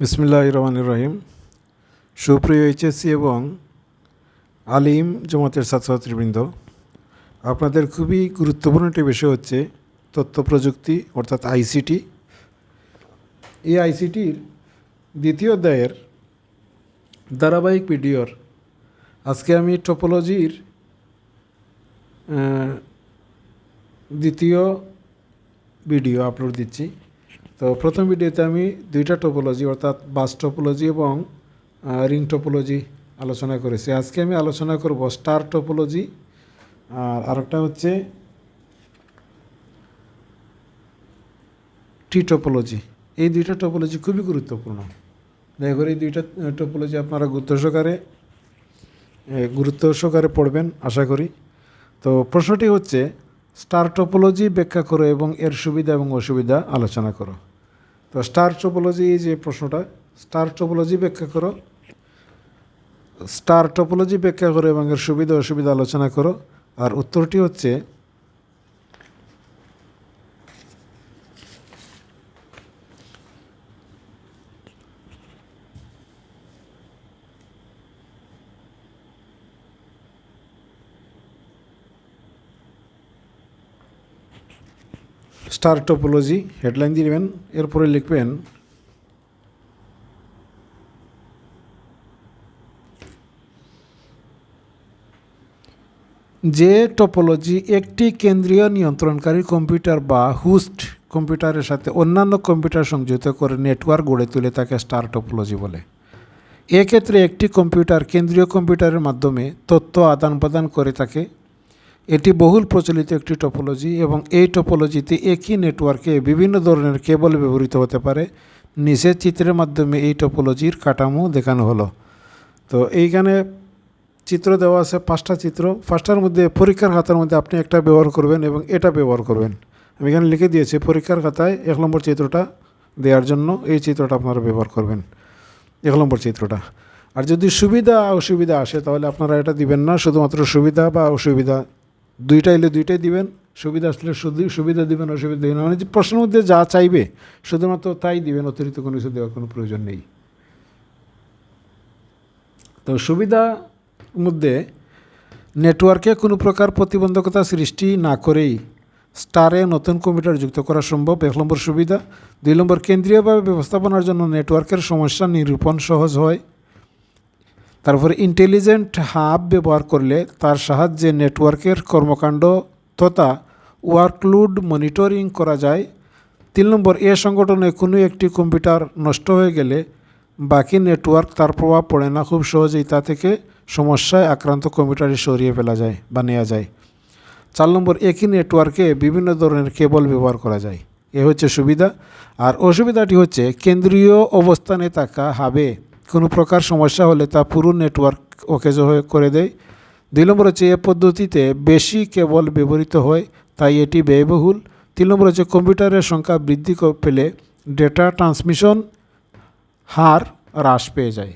বিসমিল্লাহ রহমান রহিম। সুপ্রিয় এইচএসসি এবং আলিম জমাতের ছাত্রছাত্রীবৃন্দ, আপনাদের খুবই গুরুত্বপূর্ণ একটি বিষয় হচ্ছে তথ্য প্রযুক্তি অর্থাৎ আইসিটি। এই আইসিটির দ্বিতীয় অধ্যায়ের ধারাবাহিক ভিডিওর আজকে আমি টোপোলজির দ্বিতীয় ভিডিও আপলোড দিচ্ছি। তো প্রথম ভিডিওতে আমি দুইটা টোপোলজি অর্থাৎ বাস টোপোলজি এবং রিং টোপোলজি আলোচনা করেছি। আজকে আমি আলোচনা করব স্টার টোপোলজি আর আরেকটা হচ্ছে টি টোপোলজি এই দুইটা টোপোলজি খুবই গুরুত্বপূর্ণ। দয়া করে এই দুইটা টোপোলজি আপনারা গুরুত্ব সহকারে গুরুত্ব সহকারে পড়বেন, আশা করি। তো প্রশ্নটি হচ্ছে স্টার টোপোলজি ব্যাখ্যা করো এবং এর সুবিধা এবং অসুবিধা আলোচনা করো। তো স্টার টোপোলজি যে প্রশ্নটা স্টার টোপোলজি ব্যাখ্যা করো। স্টার টোপোলজি ব্যাখ্যা করো এবং এর সুবিধা অসুবিধা আলোচনা করো। আর উত্তরটি হচ্ছে স্টার টোপোলজি, হেডলাইন দিবেন এরপরে লিখবেন, যে টোপোলজি একটি কেন্দ্রীয় নিয়ন্ত্রণকারী কম্পিউটার বা হুস্ট কম্পিউটারের সাথে অন্যান্য কম্পিউটার সংযুক্ত করে নেটওয়ার্ক গড়ে তুলে তাকে স্টার টোপোলজি বলে। এক্ষেত্রে একটি কম্পিউটার কেন্দ্রীয় কম্পিউটারের মাধ্যমে তথ্য আদান প্রদান করে থাকে এটি বহুল প্রচলিত একটি টোপোলজি এবং এই টোপোলজিতে একই নেটওয়ার্কে বিভিন্ন ধরনের কেবল ব্যবহৃত হতে পারে। নিচের চিত্রের মাধ্যমে এই টোপোলজির কাঠামো দেখানো হলো। তো এইখানে চিত্র দেওয়া আছে, পাঁচটা চিত্র। পাঁচটার মধ্যে পরীক্ষার খাতার মধ্যে আপনি একটা ব্যবহার করবেন এবং এটা ব্যবহার করবেন। আমি এখানে লিখে দিয়েছি, পরীক্ষার খাতায় এক নম্বর চিত্রটা দেওয়ার জন্য এই চিত্রটা আপনারা ব্যবহার করবেন। এক নম্বর চিত্রটা। আর যদি সুবিধা অসুবিধা আসে তাহলে আপনারা এটা দিবেন না, শুধুমাত্র সুবিধা বা অসুবিধা দুইটা এলে দুইটাই দিবেন, সুবিধা আসলে সুবিধা দিবেন, অসুবিধা দিবেন মানে প্রশ্নের মধ্যে যা চাইবে, শুধুমাত্র তাই দিবেন, অতিরিক্ত কোনো কিছু দেওয়ার কোনো প্রয়োজন নেই। তো সুবিধা মধ্যে নেটওয়ার্কে কোনো প্রকার প্রতিবন্ধকতা সৃষ্টি না করেই স্টারে নতুন কম্পিউটার যুক্ত করা সম্ভব। এক নম্বর সুবিধা। দুই নম্বর, কেন্দ্রীয়ভাবে ব্যবস্থাপনার জন্য নেটওয়ার্কের সমস্যা নিরূপণ সহজ হয়। তারপরে ইন্টেলিজেন্ট হাব ব্যবহার করলে তার সাহায্যে নেটওয়ার্কের কর্মকাণ্ড তথা ওয়ার্কলোড মনিটরিং করা যায়। তিন নম্বর, এ সংগঠনে কোনো একটি কম্পিউটার নষ্ট হয়ে গেলে বাকি নেটওয়ার্ক তার প্রভাব পড়ে না, খুব সহজেই তা থেকে সমস্যায় আক্রান্ত কম্পিউটারে সরিয়ে ফেলা যায় বা নেওয়া যায়। চার নম্বর, একই নেটওয়ার্কে বিভিন্ন ধরনের কেবল ব্যবহার করা যায়। এ হচ্ছে সুবিধা। আর অসুবিধাটি হচ্ছে, কেন্দ্রীয় অবস্থানে থাকা হাবে কোনো প্রকার সমস্যা হলে তা পুরো নেটওয়ার্ক অকেজ হয়ে করে দেয়। দুই নম্বর হচ্ছে এ পদ্ধতিতে বেশি কেবল ব্যবহৃত হয়, তাই এটি ব্যয়বহুল। তিন নম্বর হচ্ছে কম্পিউটারের সংখ্যা বৃদ্ধি পেলে ডেটা ট্রান্সমিশন হার হ্রাস পেয়ে যায়।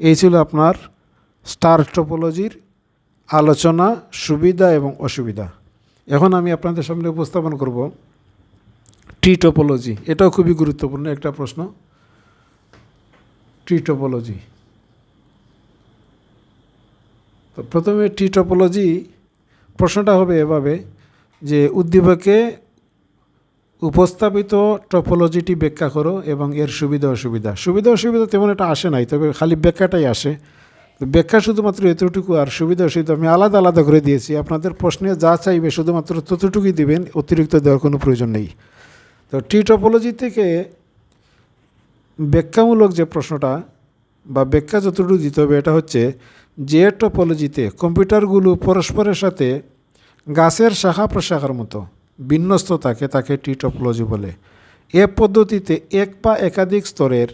এই ছিল আপনার স্টার টোপোলজির আলোচনা, সুবিধা এবং অসুবিধা। এখন আমি আপনাদের সামনে উপস্থাপন করব টি টোপোলজি এটাও খুবই গুরুত্বপূর্ণ একটা প্রশ্ন। টি টোপোলজি তো প্রথমে টি টোপোলজি প্রশ্নটা হবে এভাবে যে উদ্দীপকে উপস্থাপিত টোপোলজিটি ব্যাখ্যা করো এবং এর সুবিধা অসুবিধা। সুবিধা অসুবিধা তেমন এটা আসে নাই, তবে খালি ব্যাখ্যাটাই আসে। ব্যাখ্যা শুধুমাত্র এতটুকু আর সুবিধা অসুবিধা আমি আলাদা আলাদা করে দিয়েছি। আপনাদের প্রশ্নে যা চাইবে শুধুমাত্র ততটুকুই দিবেন, অতিরিক্ত দেওয়ার কোনো প্রয়োজন নেই। তো টি টোপোলজি থেকে ব্যাখ্যামূলক যে প্রশ্নটা বা ব্যাখ্যা যতটুকু দিতে হবে এটা হচ্ছে যে টোপোলজিতে কম্পিউটারগুলো পরস্পরের সাথে গাছের শাখা প্রশাখার মতো বিন্যস্ত থাকে, তাকে টি টোপোলজি বলে। এ পদ্ধতিতে এক বা একাধিক স্তরের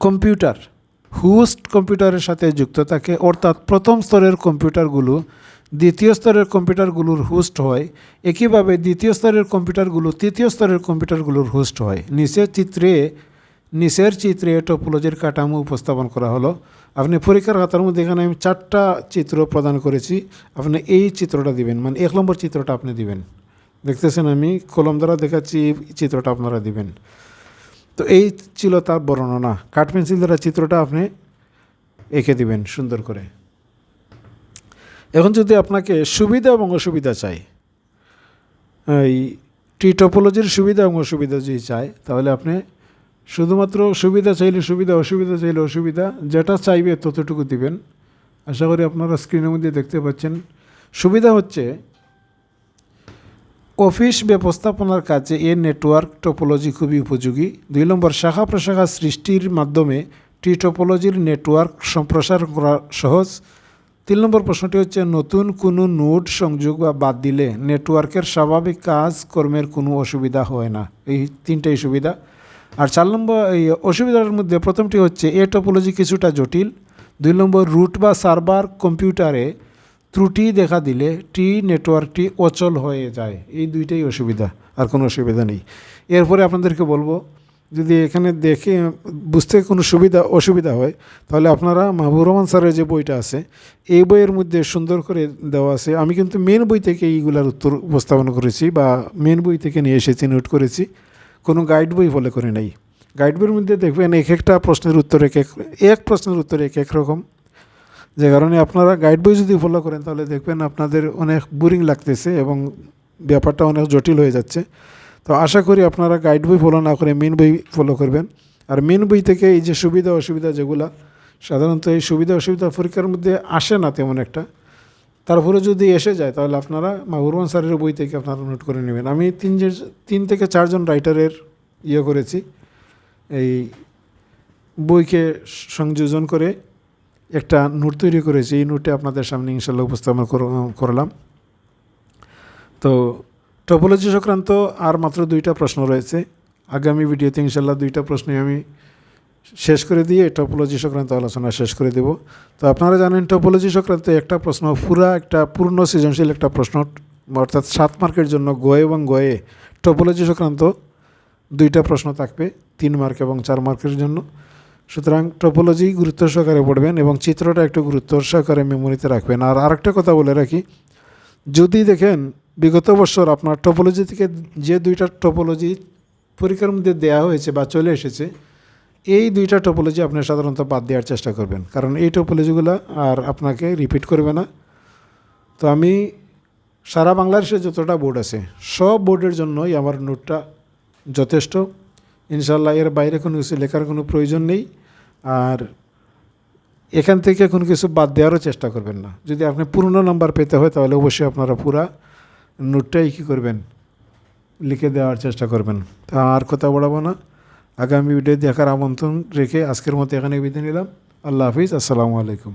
কম্পিউটার হুস্ট কম্পিউটারের সাথে যুক্ত থাকে, অর্থাৎ প্রথম স্তরের কম্পিউটারগুলো দ্বিতীয় স্তরের কম্পিউটারগুলোর হোস্ট হয়, একইভাবে দ্বিতীয় স্তরের কম্পিউটারগুলো তৃতীয় স্তরের কম্পিউটারগুলোর হোস্ট হয়। নিচের চিত্রে নিচের চিত্রে টোপোলজির কাঠামো উপস্থাপন করা হলো। আপনি পরীক্ষার খাতার মধ্যে এখানে আমি চারটা চিত্র প্রদান করেছি। আপনি এই চিত্রটা দিবেন মানে এক নম্বর চিত্রটা আপনি দিবেন। দেখতেছেন আমি কলম দ্বারা দেখাচ্ছি, এই চিত্রটা আপনারা দিবেন। তো এই ছিল তার বর্ণনা। কাঠ পেন্সিল দ্বারা চিত্রটা আপনি এঁকে দিবেন সুন্দর করে। এখন যদি আপনাকে সুবিধা এবং অসুবিধা চাই, এই টি টপোলজির সুবিধা এবং অসুবিধা যদি চাই তাহলে আপনি শুধুমাত্র সুবিধা চাইলে সুবিধা, অসুবিধা চাইলে অসুবিধা, যেটা চাইবে ততটুকু দিবেন। আশা করি আপনারা স্ক্রিনের মধ্যে দেখতে পাচ্ছেন। সুবিধা হচ্ছে অফিস ব্যবস্থাপনার কাজে এ নেটওয়ার্ক টপোলজি খুবই উপযোগী। দুই নম্বর, শাখা প্রশাখা সৃষ্টির মাধ্যমে টি টপোলজির নেটওয়ার্ক সম্প্রসার করা সহজ। তিন নম্বর প্রশ্নটি হচ্ছে, নতুন কোনো নোট সংযোগ বা বাদ দিলে নেটওয়ার্কের স্বাভাবিক কাজ কর্মের কোনো অসুবিধা হয় না। এই তিনটাই সুবিধা। আর চার নম্বর, এই অসুবিধার মধ্যে প্রথমটি হচ্ছে, এ টপোলজি কিছুটা জটিল। দুই নম্বর রুট বা সার্ভার কম্পিউটারে ত্রুটি দেখা দিলে টি নেটওয়ার্কটি অচল হয়ে যায়। এই দুইটাই অসুবিধা, আর কোনো অসুবিধা নেই। এরপরে আপনাদেরকে বলব যদি এখানে দেখে বুঝতে কোনো সুবিধা, অসুবিধা হয়, তাহলে আপনারা মাহবুর রহমান স্যারের যে বইটা আছে, এই বইয়ের মধ্যে সুন্দর করে দেওয়া আছে। আমি কিন্তু মেন বই থেকে এইগুলার উত্তর উপস্থাপন করেছি বা মেন বই থেকে নিয়ে এসেছি নোট করেছি। কোনো গাইড বই ফলো করে নাই। গাইড বইয়ের মধ্যে দেখবেন এক একটা প্রশ্নের উত্তর এক এক এক প্রশ্নের উত্তর এক এক রকম। যে কারণে আপনারা গাইড বই যদি ফলো করেন, তাহলে দেখবেন আপনাদের অনেক বোরিং লাগতেছে এবং ব্যাপারটা অনেক জটিল হয়ে যাচ্ছে। তো আশা করি আপনারা গাইড বই ফলো না করে মেন বই ফলো করবেন। আর মেন বই থেকে এই যে সুবিধা অসুবিধা যেগুলা, সাধারণত এই সুবিধা অসুবিধা পরীক্ষার মধ্যে আসে না তেমন একটা। তারপরে যদি এসে যায়, তাহলে আপনারা মাহুরমান স্যারের বই থেকে আপনারা নোট করে নেবেন। আমি তিন তিন থেকে চারজন রাইটারের ইয়ে করেছি। এই বইকে সংযোজন করে একটা নোট তৈরি করেছি। এই নোটে আপনাদের সামনে ইনশাল্লাহ উপস্থাপন কর- করলাম। তো টপোলজি সংক্রান্ত আর মাত্র দুইটা প্রশ্ন রয়েছে। আগামী ভিডিওতে ইনশাল্লাহ দুইটা প্রশ্নই আমি শেষ করে দিয়ে টপোলজি সংক্রান্ত আলোচনা শেষ করে দেব। তো আপনারা জানেন টপোলজি সংক্রান্ত একটা প্রশ্ন, পুরা একটা পূর্ণ সৃজনশীল একটা প্রশ্ন, অর্থাৎ সাত মার্কের জন্য গয়ে এবং গয়ে টপোলজি সংক্রান্ত দুইটা প্রশ্ন থাকবে, তিন মার্ক এবং চার মার্কের জন্য। সুতরাং টপোলজি গুরুত্ব সহকারে পড়বেন এবং চিত্রটা একটু গুরুত্ব সহকারে মেমোরিতে রাখবেন। আর আরেকটা কথা বলে রাখি, যদি দেখেন বিগত বছর আপনার টপোলজি থেকে যে দুইটা টপোলজি পরীক্ষার মধ্যে দেওয়া হয়েছে বা চলে এসেছে, এই দুইটা টপোলজি আপনি সাধারণত বাদ দেওয়ার চেষ্টা করবেন। কারণ এই টপোলজিগুলো আর আপনাকে রিপিট করবে না। তো আমি সারা বাংলাদেশে যতটা বোর্ড আছে, সব বোর্ডের জন্যই আমার নোটটা যথেষ্ট। ইনশাল্লাহ এর বাইরে কোনো কিছু লেখার কোনো প্রয়োজন নেই। আর এখান থেকে কোনো কিছু বাদ দেওয়ারও চেষ্টা করবেন না। যদি আপনি পূর্ণ নাম্বার পেতে হয় তাহলে অবশ্যই আপনারা পুরা নোটটাই কী করবেন? লিখে দেওয়ার চেষ্টা করবেন। তা আর কথা বলাবো না। আগামী ভিডিও দেখার আমন্ত্রণ রেখে আজকের মতো এখানে বিদায় নিলাম। আল্লাহ হাফিজ। আসসালামু আলাইকুম।